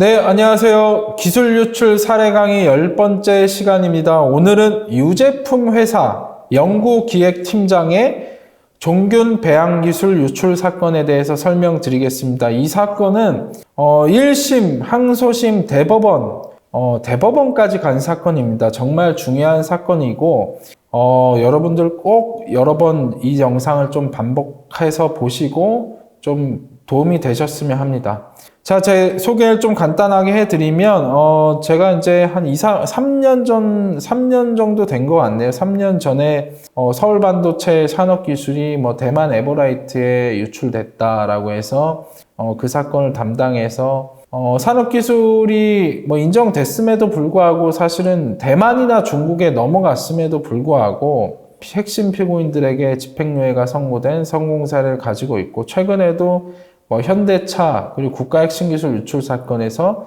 네, 안녕하세요. 기술 유출 사례 강의 열 번째 시간입니다. 오늘은 유제품 회사 연구기획팀장의 종균 배양 기술 유출 사건에 대해서 설명드리겠습니다. 이 사건은 어, 1심, 항소심, 대법원, 어, 대법원까지 간 사건입니다. 정말 중요한 사건이고 어, 여러분들 꼭 여러 번 이 영상을 좀 반복해서 보시고 좀 도움이 되셨으면 합니다. 자, 제 소개를 좀 간단하게 해드리면, 어, 제가 이제 한 2, 3, 3년 전, 3년 정도 된 것 같네요. 3년 전에, 어, 서울 반도체 산업 기술이 뭐 대만 에버라이트에 유출됐다라고 해서, 어, 그 사건을 담당해서, 어, 산업 기술이 뭐 인정됐음에도 불구하고 사실은 대만이나 중국에 넘어갔음에도 불구하고, 핵심 피고인들에게 집행유예가 선고된 성공 사례를 가지고 있고, 최근에도 뭐 현대차 그리고 국가 핵심 기술 유출 사건에서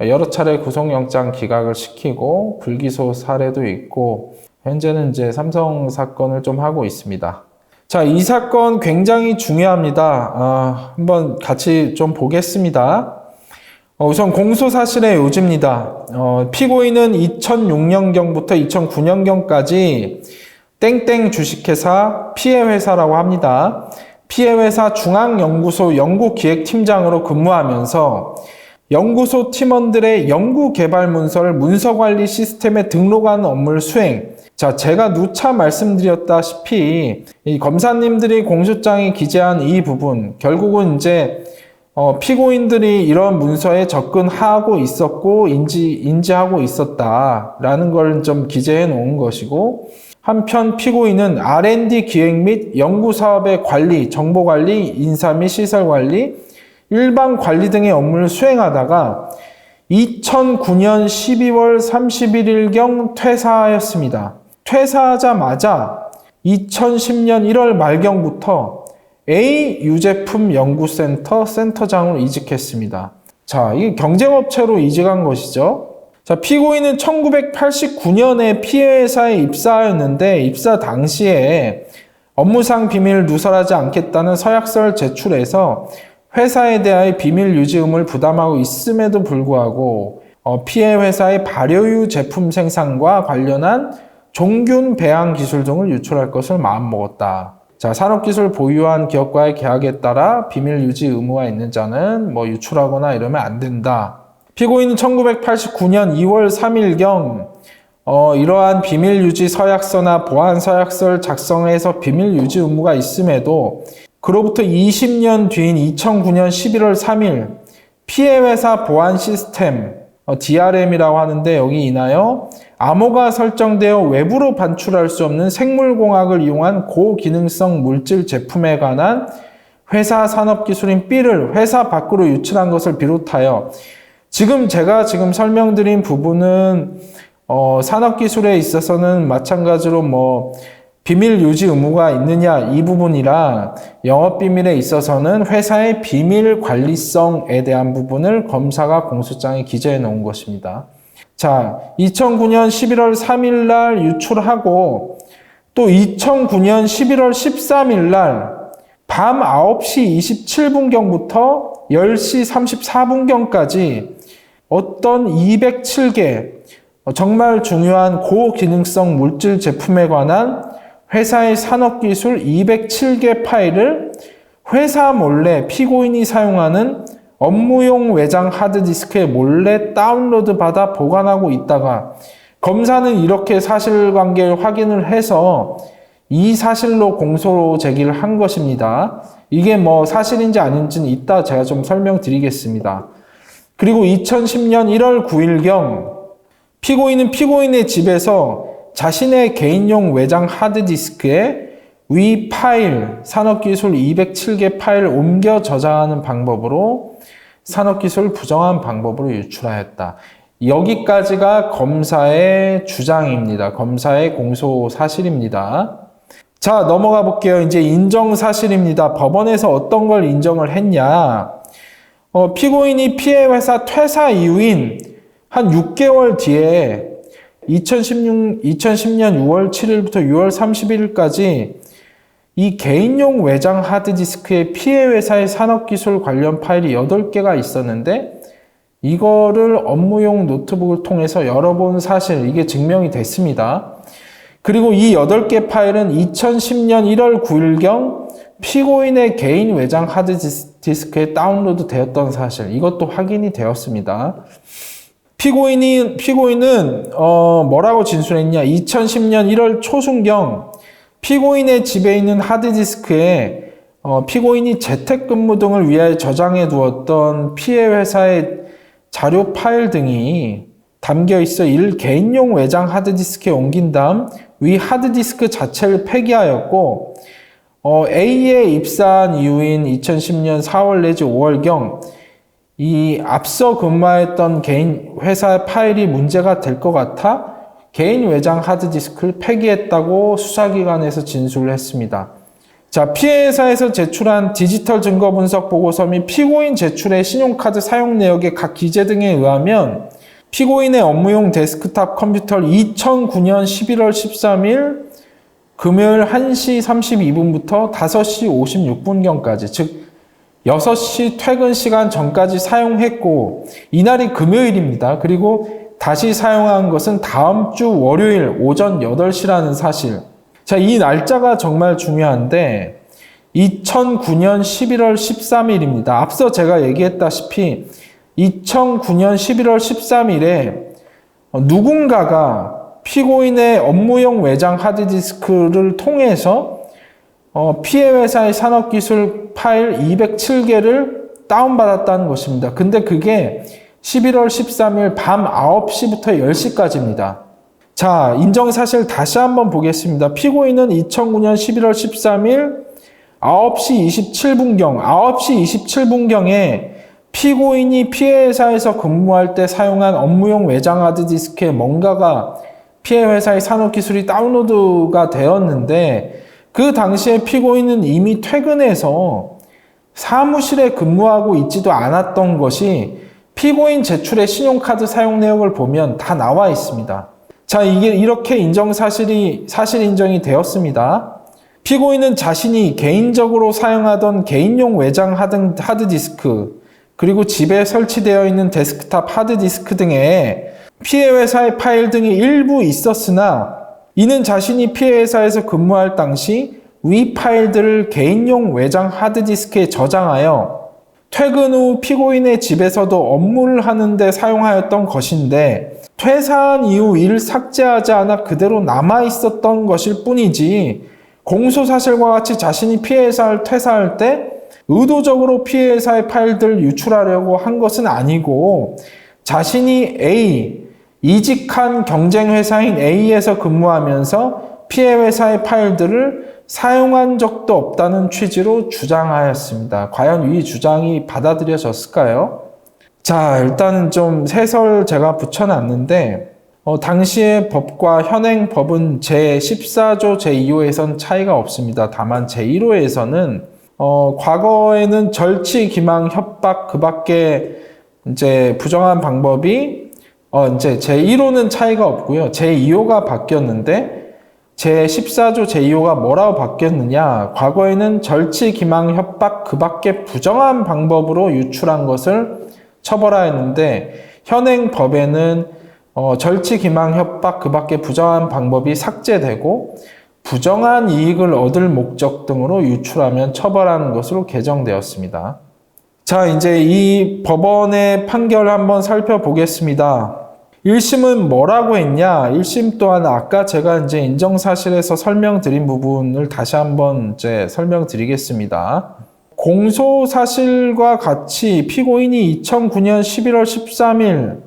여러 차례 구속영장 기각을 시키고 불기소 사례도 있고 현재는 이제 삼성 사건을 좀 하고 있습니다. 자, 이 사건 굉장히 중요합니다. 아, 한번 같이 좀 보겠습니다. 어, 우선 공소 사실의 요지입니다. 어, 피고인은 2006년경부터 2009년경까지 땡땡 주식회사 피해 회사라고 합니다. 피해 회사 중앙연구소 연구기획팀장으로 근무하면서 연구소 팀원들의 연구 개발 문서를 문서 관리 시스템에 등록하는 업무를 수행. 자, 제가 누차 말씀드렸다시피 이 검사님들이 공소장에 기재한 이 부분 결국은 이제 어, 피고인들이 이런 문서에 접근하고 있었고 인지 인지하고 있었다라는 걸 좀 기재해 놓은 것이고 한편 피고인은 R&D 기획 및 연구 사업의 관리, 정보 관리, 인사 및 시설 관리, 일반 관리 등의 업무를 수행하다가 2009년 12월 31일경 퇴사하였습니다. 퇴사하자마자 2010년 1월 말경부터 A 유제품 연구센터 센터장으로 이직했습니다. 자, 이 경쟁업체로 이직한 것이죠. 자, 피고인은 1989년에 피해 회사에 입사하였는데 입사 당시에 업무상 비밀을 누설하지 않겠다는 서약서를 제출해서 회사에 대하여 비밀 유지 의무를 부담하고 있음에도 불구하고 어, 피해 회사의 발효유 제품 생산과 관련한 종균 배양 기술 등을 유출할 것을 마음먹었다. 자, 산업기술 보유한 기업과의 계약에 따라 비밀 유지 의무가 있는 자는 뭐 유출하거나 이러면 안 된다. 피고인은 1989년 2월 3일경 어, 이러한 비밀 유지 서약서나 보안 서약서를 작성해서 비밀 유지 의무가 있음에도 그로부터 20년 뒤인 2009년 11월 3일 피해 회사 보안 시스템 어, DRM이라고 하는데 여기 인하여 암호가 설정되어 외부로 반출할 수 없는 생물공학을 이용한 고기능성 물질 제품에 관한 회사 산업기술인 B를 회사 밖으로 유출한 것을 비롯하여 지금 제가 지금 설명드린 부분은 어, 산업기술에 있어서는 마찬가지로 뭐 비밀 유지 의무가 있느냐 이 부분이랑 영업 비밀에 있어서는 회사의 비밀 관리성에 대한 부분을 검사가 공소장에 기재해 놓은 것입니다. 자, 2009년 11월 3일 날 유출하고 또 2009년 11월 13일 날 밤 9시 27분경부터 10시 34분경까지 어떤 207개 정말 중요한 고기능성 물질 제품에 관한 회사의 산업기술 207개 파일을 회사 몰래 피고인이 사용하는 업무용 외장 하드디스크에 몰래 다운로드 받아 보관하고 있다가 검사는 이렇게 사실관계를 확인을 해서 이 사실로 공소 제기를 한 것입니다. 이게 뭐 사실인지 아닌지는 이따 제가 좀 설명드리겠습니다. 그리고 2010년 1월 9일경 피고인은 피고인의 집에서 자신의 개인용 외장 하드디스크에 위 파일, 산업기술 207개 파일을 옮겨 저장하는 방법으로 산업기술 부정한 방법으로 유출하였다. 여기까지가 검사의 주장입니다. 검사의 공소 사실입니다. 자, 넘어가 볼게요. 이제 인정 사실입니다. 법원에서 어떤 걸 인정을 했냐? 어, 피고인이 피해 회사 퇴사 이후인 한 6개월 뒤에 2016, 2010년 6월 7일부터 6월 31일까지 이 개인용 외장 하드디스크에 피해 회사의 산업기술 관련 파일이 8개가 있었는데 이거를 업무용 노트북을 통해서 열어본 사실, 이게 증명이 됐습니다. 그리고 이 8개 파일은 2010년 1월 9일경 피고인의 개인 외장 하드디스크에 다운로드 되었던 사실, 이것도 확인이 되었습니다. 피고인이, 피고인은, 어, 뭐라고 진술했냐. 2010년 1월 초순경 피고인의 집에 있는 하드디스크에 어, 피고인이 재택근무 등을 위하여 저장해 두었던 피해 회사의 자료 파일 등이 담겨 있어 이를 개인용 외장 하드디스크에 옮긴 다음 위 하드디스크 자체를 폐기하였고 어, A에 입사한 이후인 2010년 4월 내지 5월경 이 앞서 근무했던 개인 회사 파일이 문제가 될 것 같아 개인 외장 하드디스크를 폐기했다고 수사기관에서 진술을 했습니다. 자, 피해 회사에서 제출한 디지털 증거 분석 보고서 및 피고인 제출의 신용카드 사용 내역의 각 기재 등에 의하면 피고인의 업무용 데스크탑 컴퓨터를 2009년 11월 13일 금요일 1시 32분부터 5시 56분경까지, 즉 6시 퇴근 시간 전까지 사용했고, 이날이 금요일입니다. 그리고 다시 사용한 것은 다음 주 월요일 오전 8시라는 사실. 자, 이 날짜가 정말 중요한데, 2009년 11월 13일입니다. 앞서 제가 얘기했다시피, 2009년 11월 13일에 누군가가 피고인의 업무용 외장 하드디스크를 통해서 어, 피해 회사의 산업기술 파일 207개를 다운받았다는 것입니다. 근데 그게 11월 13일 밤 9시부터 10시까지입니다. 자, 인정 사실 다시 한번 보겠습니다. 피고인은 2009년 11월 13일 9시 27분경, 9시 27분경에 피고인이 피해 회사에서 근무할 때 사용한 업무용 외장 하드디스크에 뭔가가 피해 회사의 산업기술이 다운로드가 되었는데 그 당시에 피고인은 이미 퇴근해서 사무실에 근무하고 있지도 않았던 것이 피고인 제출의 신용카드 사용 내역을 보면 다 나와 있습니다. 자, 이게 이렇게 인정 사실이 사실 인정이 되었습니다. 피고인은 자신이 개인적으로 사용하던 개인용 외장 하드, 하드 디스크 그리고 집에 설치되어 있는 데스크탑 하드 디스크 등에 피해 회사의 파일 등이 일부 있었으나 이는 자신이 피해 회사에서 근무할 당시 위 파일들을 개인용 외장 하드 디스크에 저장하여 퇴근 후 피고인의 집에서도 업무를 하는데 사용하였던 것인데 퇴사한 이후 이를 삭제하지 않아 그대로 남아 있었던 것일 뿐이지 공소 사실과 같이 자신이 피해 회사를 퇴사할 때 의도적으로 피해 회사의 파일들을 유출하려고 한 것은 아니고 자신이 A 이직한 경쟁 회사인 A에서 근무하면서 피해 회사의 파일들을 사용한 적도 없다는 취지로 주장하였습니다. 과연 이 주장이 받아들여졌을까요? 자, 일단은 좀 세설 제가 붙여놨는데, 어, 당시의 법과 현행 법은 제14조 제2호에선 차이가 없습니다. 다만 제1호에서는 어, 과거에는 절치, 기망, 협박 그 밖에 이제 부정한 방법이 어, 이제 제1호는 차이가 없고요. 제2호가 바뀌었는데 제14조 제2호가 뭐라고 바뀌었느냐? 과거에는 절치, 기망, 협박 그 밖에 부정한 방법으로 유출한 것을 처벌하였는데 현행 법에는 어, 절치, 기망, 협박 그 밖에 부정한 방법이 삭제되고 부정한 이익을 얻을 목적 등으로 유출하면 처벌하는 것으로 개정되었습니다. 자, 이제 이 법원의 판결을 한번 살펴보겠습니다. 1심은 뭐라고 했냐? 1심 또한 아까 제가 이제 인정 사실에서 설명드린 부분을 다시 한번 이제 설명드리겠습니다. 공소 사실과 같이 피고인이 2009년 11월 13일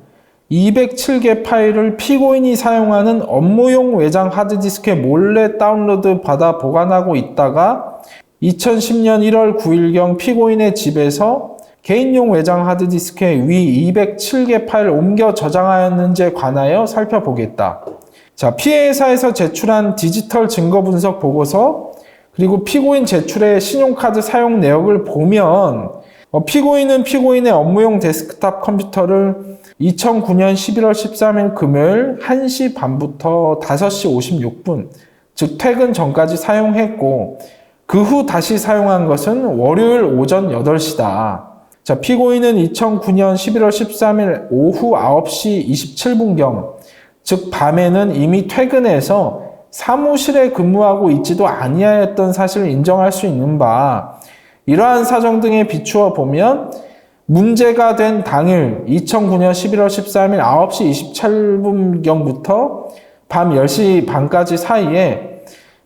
207개 파일을 피고인이 사용하는 업무용 외장 하드디스크에 몰래 다운로드 받아 보관하고 있다가 2010년 1월 9일경 피고인의 집에서 개인용 외장 하드디스크에 위 207개 파일을 옮겨 저장하였는지에 관하여 살펴보겠다. 자, 피해 회사에서 제출한 디지털 증거 분석 보고서 그리고 피고인 제출의 신용카드 사용 내역을 보면 어, 피고인은 피고인의 업무용 데스크탑 컴퓨터를 2009년 11월 13일 금요일 1시 반부터 5시 56분, 즉 퇴근 전까지 사용했고 그 후 다시 사용한 것은 월요일 오전 8시다. 자, 피고인은 2009년 11월 13일 오후 9시 27분경, 즉 밤에는 이미 퇴근해서 사무실에 근무하고 있지도 아니하였던 사실을 인정할 수 있는 바, 이러한 사정 등에 비추어 보면 문제가 된 당일 2009년 11월 13일 9시 27분경부터 밤 10시 반까지 사이에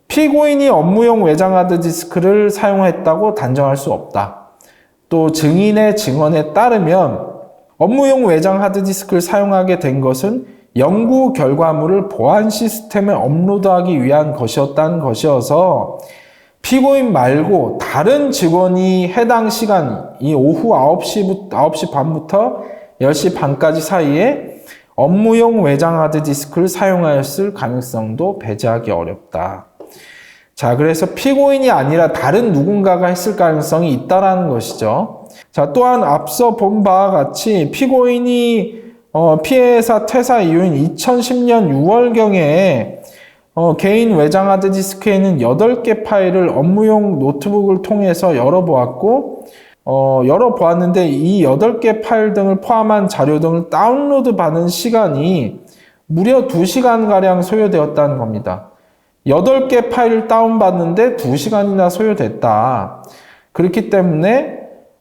피고인이 업무용 외장 하드 디스크를 사용했다고 단정할 수 없다. 또 증인의 증언에 따르면 업무용 외장 하드디스크를 사용하게 된 것은 연구 결과물을 보안 시스템에 업로드하기 위한 것이었다는 것이어서 피고인 말고 다른 직원이 해당 시간, 이 오후 9시, 9시 반부터 10시 반까지 사이에 업무용 외장 하드디스크를 사용하였을 가능성도 배제하기 어렵다. 자, 그래서 피고인이 아니라 다른 누군가가 했을 가능성이 있다라는 것이죠. 자, 또한 앞서 본 바와 같이 피고인이 어, 피해자 퇴사 이후인 2010년 6월경에 어, 개인 외장 하드 디스크에는 8개 파일을 업무용 노트북을 통해서 열어보았고, 어, 열어보았는데 이 8개 파일 등을 포함한 자료 등을 다운로드 받는 시간이 무려 2시간가량 소요되었다는 겁니다. 8개 파일을 다운받는데 2시간이나 소요됐다. 그렇기 때문에,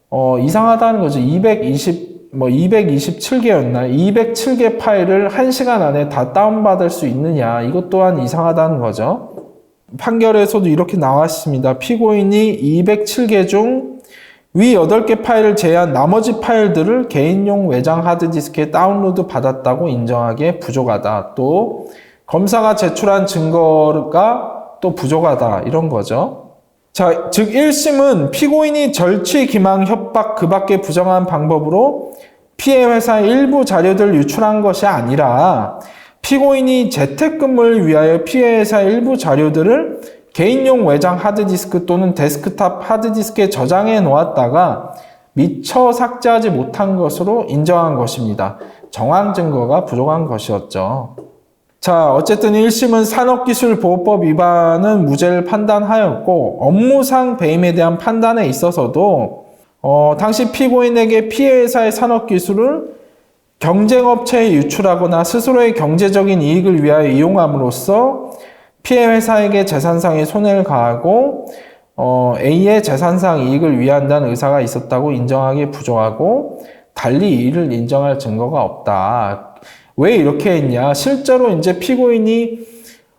어, 이상하다는 거죠. 220, 뭐 227개였나? 207개 파일을 1시간 안에 다 다운받을 수 있느냐? 이것 또한 이상하다는 거죠. 판결에서도 이렇게 나왔습니다. 피고인이 207개 중 위 8개 파일을 제외한 나머지 파일들을 개인용 외장 하드디스크에 다운로드 받았다고 인정하기에 부족하다. 또 검사가 제출한 증거가 또 부족하다. 이런 거죠. 자, 즉 1심은 피고인이 절취, 기망, 협박 그 밖의 부정한 방법으로 피해 회사의 일부 자료들을 유출한 것이 아니라 피고인이 재택근무를 위하여 피해 회사의 일부 자료들을 개인용 외장 하드디스크 또는 데스크탑 하드디스크에 저장해 놓았다가 미처 삭제하지 못한 것으로 인정한 것입니다. 정황 증거가 부족한 것이었죠. 자, 어쨌든 1심은 산업기술보호법 위반은 무죄를 판단하였고, 업무상 배임에 대한 판단에 있어서도, 어, 당시 피고인에게 피해 회사의 산업기술을 경쟁업체에 유출하거나 스스로의 경제적인 이익을 위하여 이용함으로써 피해 회사에게 재산상의 손해를 가하고, 어, A의 재산상 이익을 위한다는 의사가 있었다고 인정하기 부족하고, 달리 이를 인정할 증거가 없다. 왜 이렇게 했냐? 실제로 이제 피고인이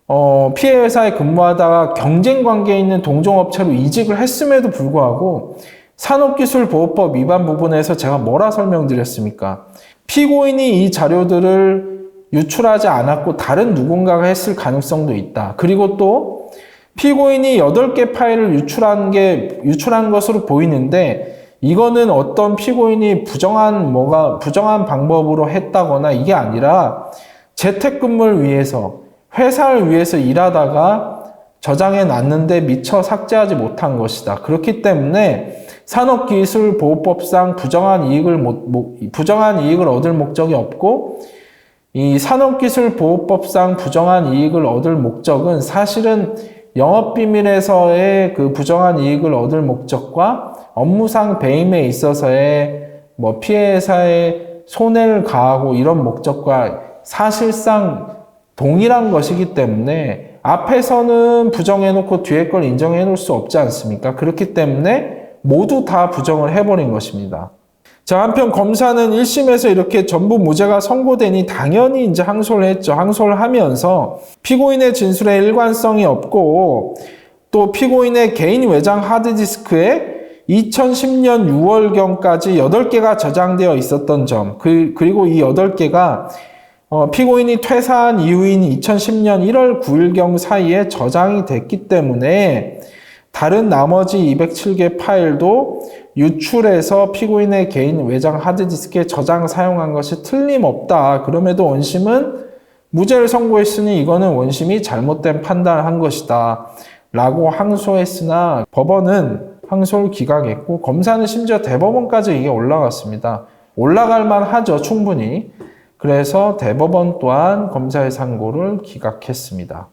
어, 피해 회사에 근무하다가 경쟁 관계에 있는 동종업체로 이직을 했음에도 불구하고 산업기술보호법 위반 부분에서 제가 뭐라 설명드렸습니까? 피고인이 이 자료들을 유출하지 않았고 다른 누군가가 했을 가능성도 있다. 그리고 또 피고인이 8개 파일을 유출한 게 유출한 것으로 보이는데 이거는 어떤 피고인이 부정한 뭐가 부정한 방법으로 했다거나 이게 아니라 재택근무를 위해서 회사를 위해서 일하다가 저장해 놨는데 미처 삭제하지 못한 것이다. 그렇기 때문에 산업기술보호법상 부정한 이익을 못, 부정한 이익을 얻을 목적이 없고 이 산업기술보호법상 부정한 이익을 얻을 목적은 사실은 영업 비밀에서의 그 부정한 이익을 얻을 목적과 업무상 배임에 있어서의 뭐 피해사에 손해를 가하고 이런 목적과 사실상 동일한 것이기 때문에 앞에서는 부정해놓고 뒤에 걸 인정해 놓을 수 없지 않습니까? 그렇기 때문에 모두 다 부정을 해버린 것입니다. 자, 한편 검사는 1심에서 이렇게 전부 무죄가 선고되니 당연히 이제 항소를 했죠. 항소를 하면서 피고인의 진술에 일관성이 없고 또 피고인의 개인 외장 하드디스크에 2010년 6월경까지 8개가 저장되어 있었던 점, 그, 그리고 이 8개가 어, 피고인이 퇴사한 이후인 2010년 1월 9일경 사이에 저장이 됐기 때문에 다른 나머지 207개 파일도 유출해서 피고인의 개인 외장 하드디스크에 저장 사용한 것이 틀림없다. 그럼에도 원심은 무죄를 선고했으니 이거는 원심이 잘못된 판단을 한 것이다. 라고 항소했으나 법원은 항소를 기각했고 검사는 심지어 대법원까지 이게 올라갔습니다. 올라갈 만하죠. 충분히. 그래서 대법원 또한 검사의 상고를 기각했습니다.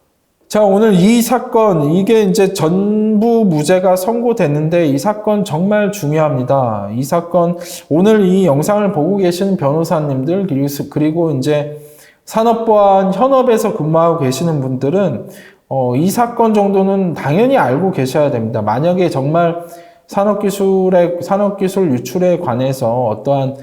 자, 오늘 이 사건, 이게 이제 전부 무죄가 선고됐는데 이 사건 정말 중요합니다. 이 사건, 오늘 이 영상을 보고 계시는 변호사님들, 그리고- 이제 산업보안 현업에서 근무하고 계시는 분들은 어, 이 사건 정도는 당연히 알고 계셔야 됩니다. 만약에 정말 산업기술의, 산업기술 유출에 관해서 어떠한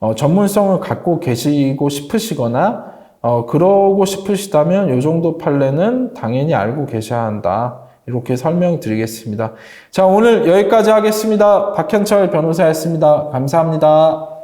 어, 전문성을 갖고 계시고 싶으시거나 어, 그러고 싶으시다면 이 정도 판례는 당연히 알고 계셔야 한다. 이렇게 설명드리겠습니다. 자, 오늘 여기까지 하겠습니다. 박현철 변호사였습니다. 감사합니다.